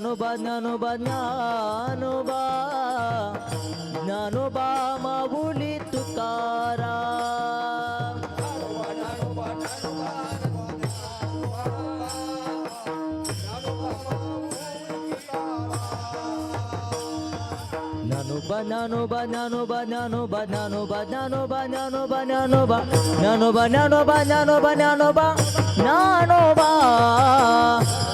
ಜ್ಞಾನೋಬಾ ಜ್ಞಾನೋಬಾ ಜ್ಞಾನೋಬಾ ಜ್ಞಾನೋಬಾ ಮವುಳಿತುಕಾರ banano banano banano banano banano banano banano ba nano banano banano banano ba nano ba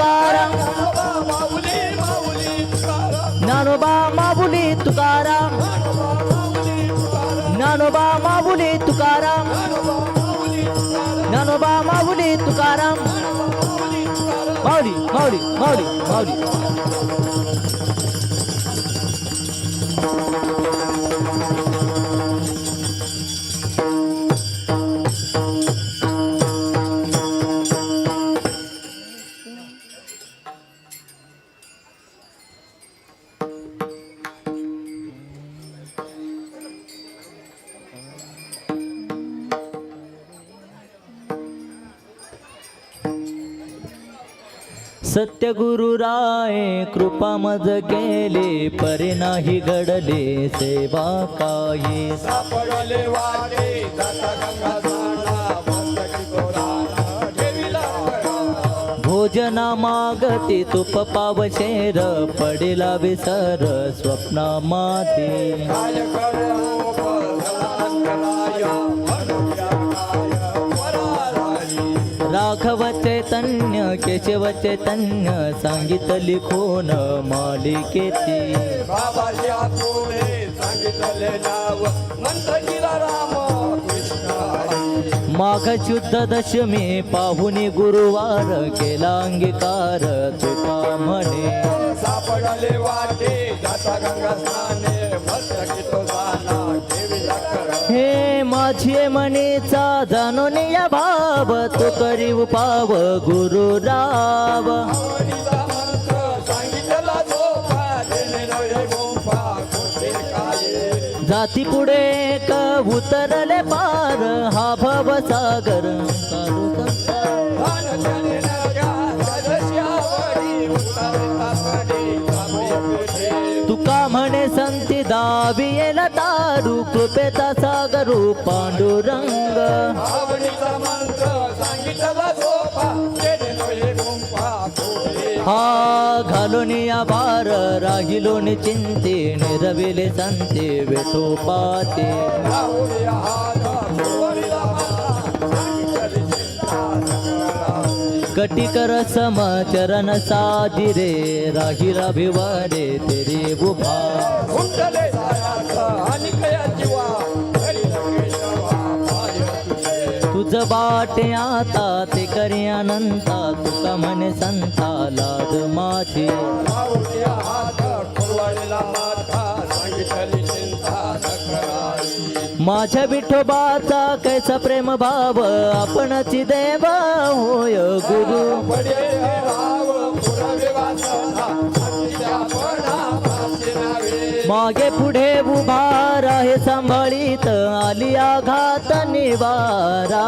Tukaram नानोबा माबुली Tukaram नानोबा माबुली Tukaram नानोबा माबुली Tukaram. माऊली माऊली माऊली माऊली. सत्यगुरु राय कृपा मज केले परे नाही घडले सेवा काही सापडले वाटे जाता गंगा. भोजना मागती तुप पावशेर पडेला विसर स्वप्ना माते राघव चैतन्य केशव चैतन्य सांगितली खोन मालिकेची सांगितले नाव राम हरी. माघ शुद्ध दशमी पाहुनी गुरुवार केला अंगीकार तुका म्हणे सापडले वाटे जाता गंगा स्नाने मस्तकी माझे मनीचा जाणून या भाव तो करीव पाव गुरु राव. जाती पुढे क उतरले पार हा भव सागर तुका म्हणे संती दावियेला तारू कृपेचा सागरू पांडुरंग आवडीचा मंत्र सांगितला सोपा केले नोहे कटिकर सम चरण साजिरे राहिला भिवारे तेरे बुभा. कुंडले आणि कया जीवा तुझे. बाटे आता ते करी अनंता तुका म्हणे संता लाज माझी. हात माझ्या विठोबाचा कैसा प्रेम भाव आपणची देवा होय गुरु. मागे पुढे उभा हे सांभाळीत आली आघात निवारा.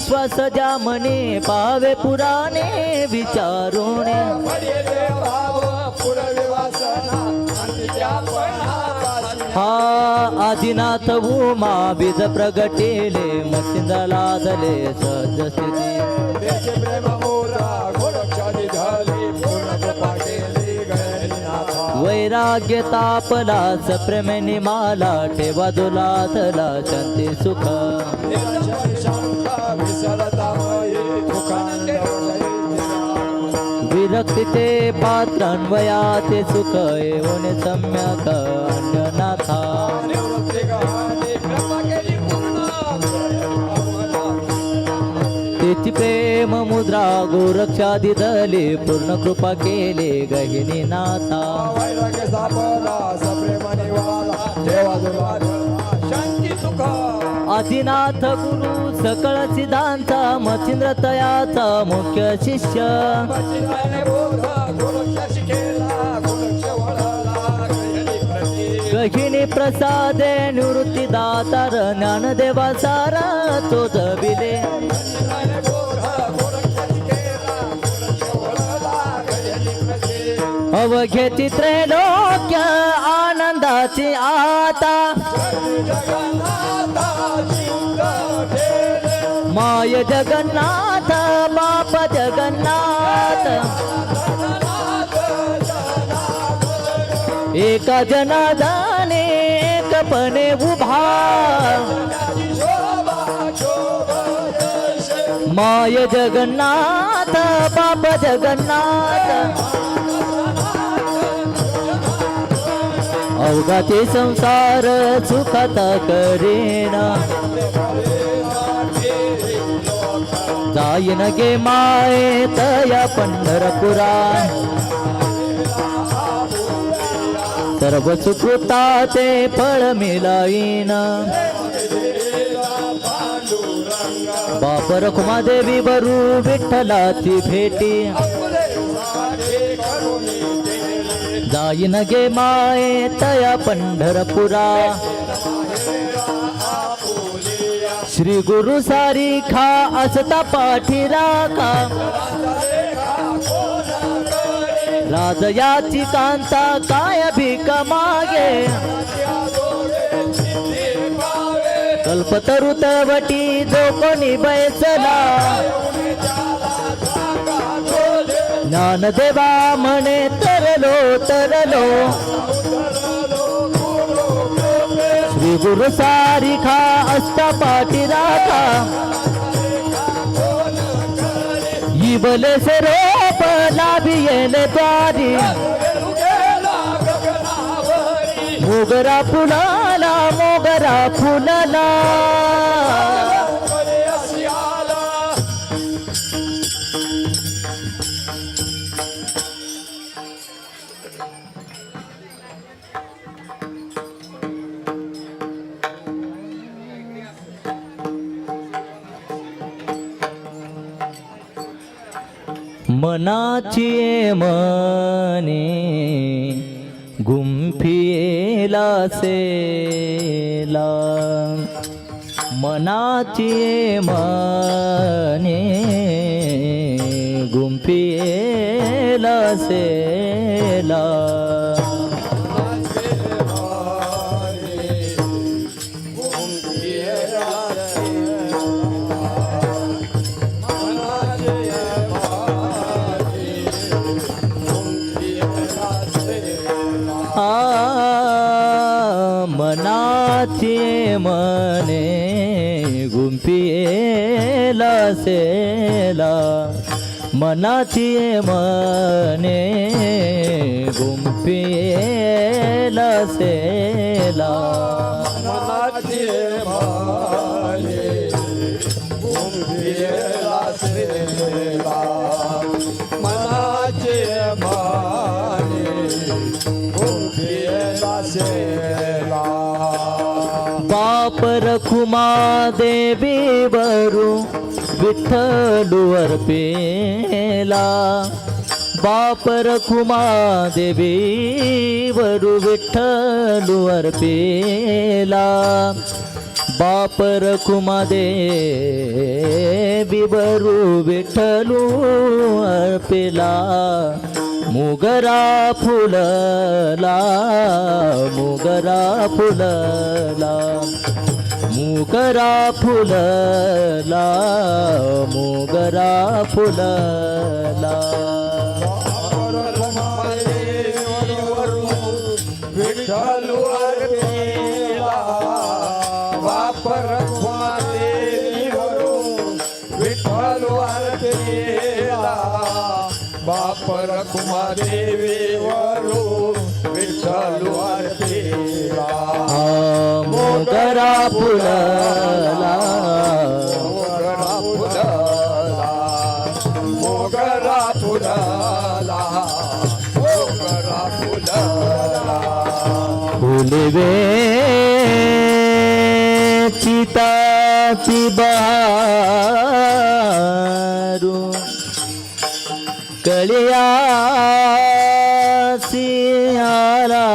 विश्वास द्या मने पावे पुराणे विचारुणे. हा आदिनाथ उमा बीज प्रगटेले मसिंद लादले सहज वैराग्य तापला सप्रेमेने माला ठेवा दुलाथला शांती सुख. विरक्ती ते पात्रान्वया ते सुख येऊन सम्यक अन्यनाथा तेची प्रेम मुद्रा गोरक्षा दिदले पूर्ण कृपा केले गहिनी नाथा. आदिनाथ गुरु सकळ सिद्धांत मच्छिंद्र तयाचा मुख्य शिष्य. प्रसादे निवृत्ती दातार ज्ञानदेवा सारा तो जबिले अवघे तिथे लोक त्रैलोक्य आनंदाची आता माय जगन्नाथ बाप जगन्नाथ एका जनादाने मने उभा माय जगन्नाथ बाप जगन्नाथ। अवघाते संसार सुखत करेना। जाईन गे माय तया पंढरपुरा सर्व सुकृताचे फळ मिळाईन बाप रखुमादेवी बरू विठ्ठलाची भेटी. जाईन गे माये तया पंढरपुरा. श्री गुरु सारी खा असता पाठी राखा राजयाची कांता काय भीक मागे? कल्पतरु तवटी जो कोणी बैसला ज्ञानदेवा म्हणे तरलो तरलो. श्री गुरु सारिखा असता पाठी राखा इबले सरोप लाभियेले द्वारी. मोगरा फुलाला मोगरा फुलाला. मनाची मने गुंफियेला सेला. मनाची मने गुंफिला सेला. गुंफिला सेला मनाची मने गुंफिला सेला. मनाची माने गुंफिला सेला. परखुमा रखुमा देवी बरू विठ्ठलुवर पेला. बाप रखुमा देवी वरू विठ्ठलुवर पेला. बाप रखुमा देवी बरू विठ्ठलू पेला. मुगरा फुलला मुगरा फुलला. मोगरा फुलला मोगरा फुलला विठ्ठल अर्पिला देवी वरू विठ्ठल अर्पिला मुगरा फुलला. मोगरा फुलला मोगरा फुलला मोगरा फुलला फुलवे चिताची बारू. कळिया सियारा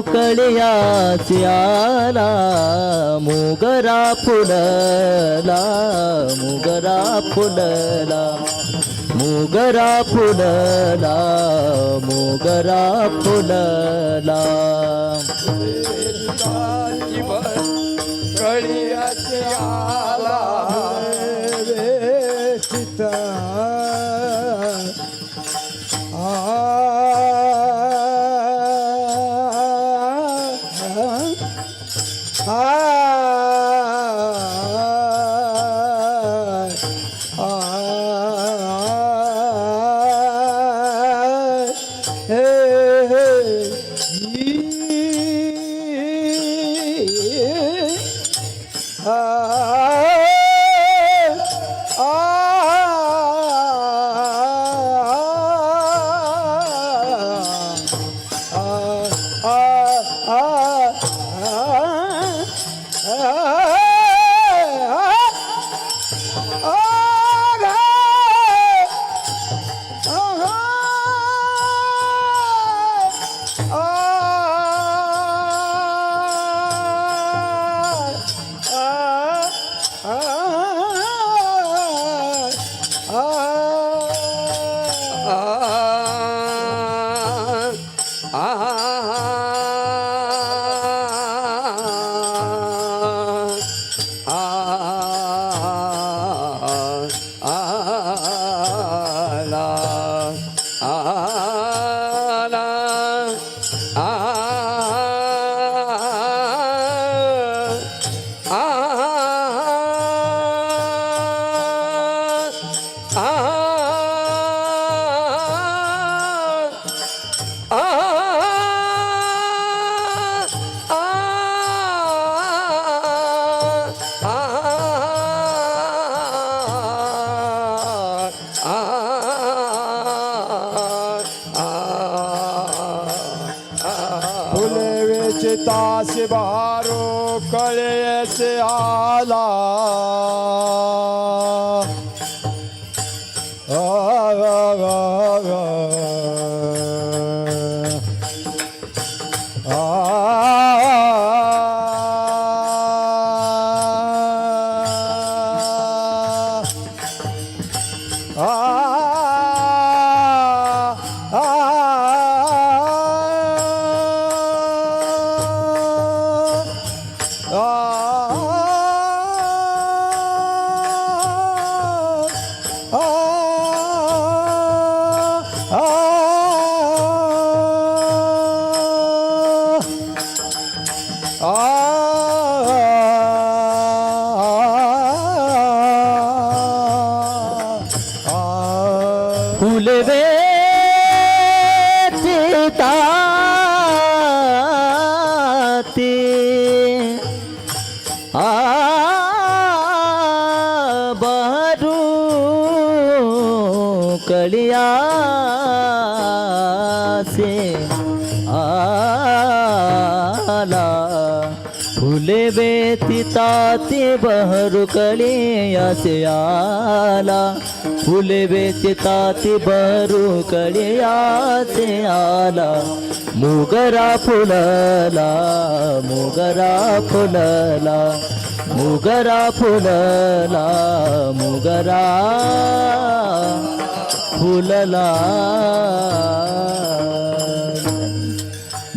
कळयाची आला मोगरा फुलला मोगरा फुलला मोगरा फुलला मोगरा फुलला. कळियाचे आला चिता शिवारो कळे आला. से आला। फुले बेतिताती बहरुकळी असे आला। फुले बेतिताती बहरुकळी असे आला। मुगरा फुलला मुगरा फुलला मुगरा फुलला मुगरा फुलला।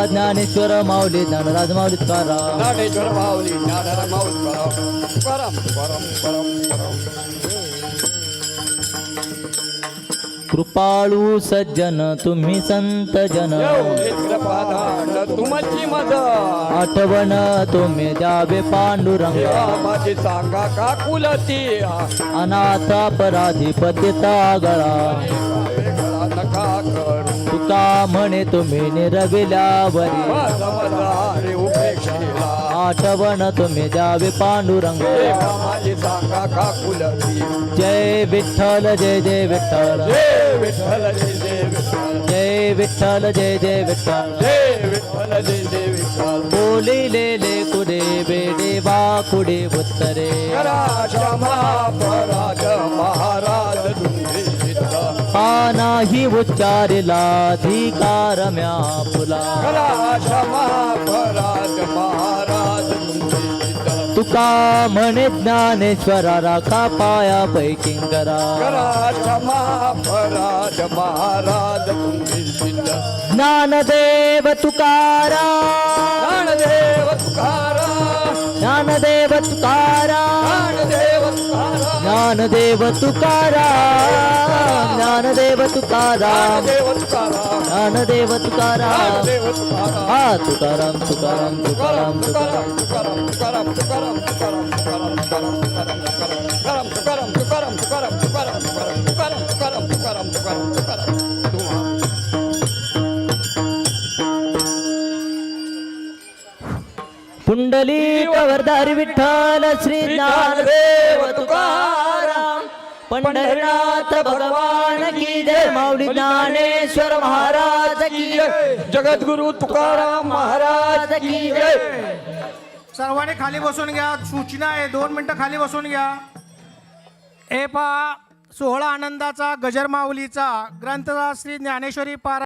हा ज्ञानेश्वर माऊली ज्ञानराज माऊली तुकाराम. कृपाळू सज्जन तुम्ही संत जन. तुमची मदत. आठवण तुम्ही द्यावे पांडुरंगा. माझी सांगा का कुलती अनाथ अपराधी पतिता गळा. का म्हणे तुम्ही निरविल्यावरी? आठवण तुम्ही द्यावे पांडुरंग. जय विठ्ठल जय जय विठ्ठल. जय विठ्ठल जय जय विठ्ठल. बोलिलेले कुडे बेडे बा कुडे उत्तरे. महाराज महाराज नाही उच्चारला धिकार म्या फुला. महाराज महाराज. तुम्ही म्हणे ज्ञानेश्वरा राखा पाया पैकिंगरा. करा महाराज ज्ञानदेव तुकारा. ज्ञानदेव तुकारा. ज्ञानदेव तुकारा. ज्ञानदेव तुकारा. ज्ञानदेव तुकारा. ज्ञानदेव तुकारा ज्ञानदेव तुकारा देव तुकारा हा तुकाराम तुकाराम तुकाराम तुकाराम तुकाराम तुकाराम. ಕುಂಡಲೀಕವರ್ಧ ಅರಿವಿಠಾಲ ಶ್ರೀನಾಥದೇವ ತುಕಾರಾಮ್ ಪಂಡರನಾಥ ಭಗವಾನ್ ಕಿ ಜಯ ಮೌಲಿ ಜ್ಞಾನೇಶ್ವರ ಮಹಾರಾಜ ಕಿ ಜಯ ಜಗದ್ಗುರು ತುಕಾರಾಮ್ ಮಹಾರಾಜ ಕಿ ಜಯ सर्वांनी खाली बसून घ्या. सूचना आहे. दोन मिनटं खाली बसून घ्या. हे पहा सोहळा आनंदाचा गजर माऊलीचा ग्रंथ श्री ज्ञानेश्वरी पारा